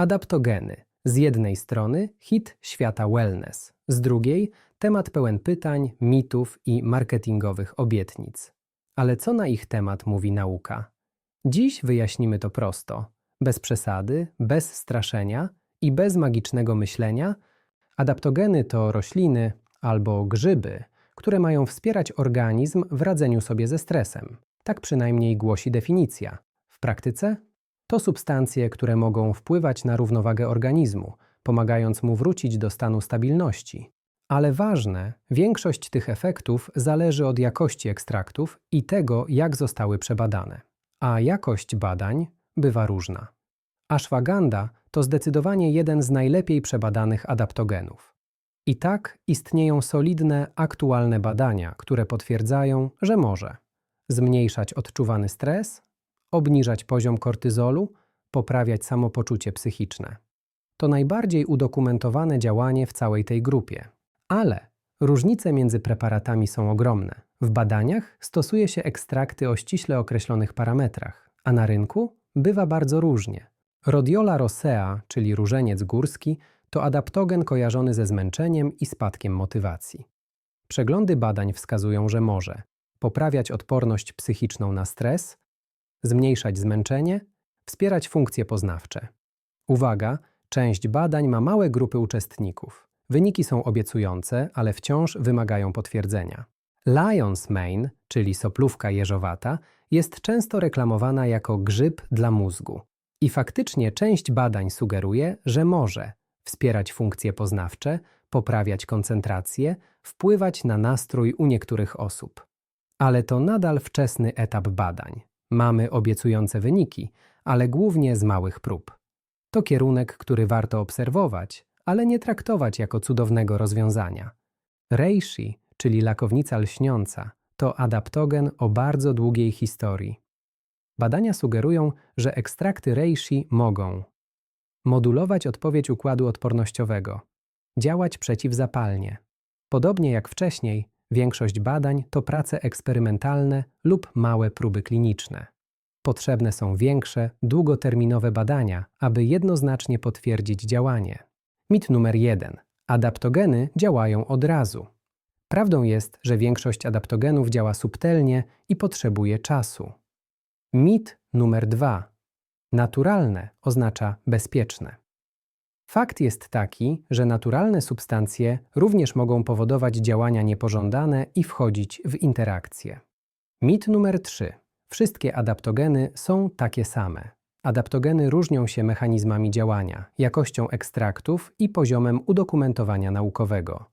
Adaptogeny. Z jednej strony hit świata wellness, z drugiej temat pełen pytań, mitów i marketingowych obietnic. Ale co na ich temat mówi nauka? Dziś wyjaśnimy to prosto. Bez przesady, bez straszenia i bez magicznego myślenia. Adaptogeny to rośliny albo grzyby, które mają wspierać organizm w radzeniu sobie ze stresem. Tak przynajmniej głosi definicja. W praktyce to substancje, które mogą wpływać na równowagę organizmu, pomagając mu wrócić do stanu stabilności. Ale ważne, większość tych efektów zależy od jakości ekstraktów i tego, jak zostały przebadane. A jakość badań bywa różna. Ashwagandha to zdecydowanie jeden z najlepiej przebadanych adaptogenów. I tak istnieją solidne, aktualne badania, które potwierdzają, że może zmniejszać odczuwany stres, obniżać poziom kortyzolu, poprawiać samopoczucie psychiczne. To najbardziej udokumentowane działanie w całej tej grupie. Ale różnice między preparatami są ogromne. W badaniach stosuje się ekstrakty o ściśle określonych parametrach, a na rynku bywa bardzo różnie. Rhodiola rosea, czyli różeniec górski, to adaptogen kojarzony ze zmęczeniem i spadkiem motywacji. Przeglądy badań wskazują, że może poprawiać odporność psychiczną na stres, zmniejszać zmęczenie, wspierać funkcje poznawcze. Uwaga, część badań ma małe grupy uczestników. Wyniki są obiecujące, ale wciąż wymagają potwierdzenia. Lion's Mane, czyli soplówka jeżowata, jest często reklamowana jako grzyb dla mózgu. I faktycznie część badań sugeruje, że może wspierać funkcje poznawcze, poprawiać koncentrację, wpływać na nastrój u niektórych osób. Ale to nadal wczesny etap badań. Mamy obiecujące wyniki, ale głównie z małych prób. To kierunek, który warto obserwować, ale nie traktować jako cudownego rozwiązania. Reishi, czyli lakownica lśniąca, to adaptogen o bardzo długiej historii. Badania sugerują, że ekstrakty reishi mogą modulować odpowiedź układu odpornościowego, działać przeciwzapalnie. Podobnie jak wcześniej, większość badań to prace eksperymentalne lub małe próby kliniczne. Potrzebne są większe, długoterminowe badania, aby jednoznacznie potwierdzić działanie. Mit numer jeden. Adaptogeny działają od razu. Prawdą jest, że większość adaptogenów działa subtelnie i potrzebuje czasu. Mit numer dwa. Naturalne oznacza bezpieczne. Fakt jest taki, że naturalne substancje również mogą powodować działania niepożądane i wchodzić w interakcje. Mit numer 3. Wszystkie adaptogeny są takie same. Adaptogeny różnią się mechanizmami działania, jakością ekstraktów i poziomem udokumentowania naukowego.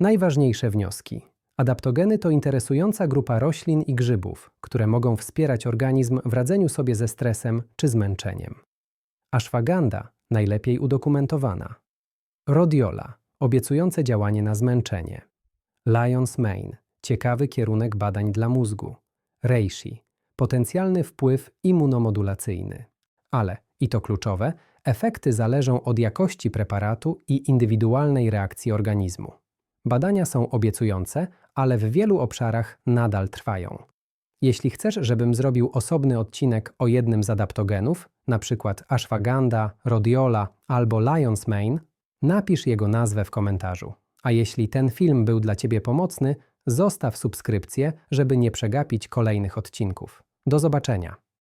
Najważniejsze wnioski. Adaptogeny to interesująca grupa roślin i grzybów, które mogą wspierać organizm w radzeniu sobie ze stresem czy zmęczeniem. Ashwagandha najlepiej udokumentowana. Rhodiola obiecujące działanie na zmęczenie. Lion's Mane ciekawy kierunek badań dla mózgu. Reishi potencjalny wpływ immunomodulacyjny. Ale, i to kluczowe, efekty zależą od jakości preparatu i indywidualnej reakcji organizmu. Badania są obiecujące, ale w wielu obszarach nadal trwają. Jeśli chcesz, żebym zrobił osobny odcinek o jednym z adaptogenów, np. ashwagandha, rhodiola albo lion's mane, napisz jego nazwę w komentarzu. A jeśli ten film był dla Ciebie pomocny, zostaw subskrypcję, żeby nie przegapić kolejnych odcinków. Do zobaczenia.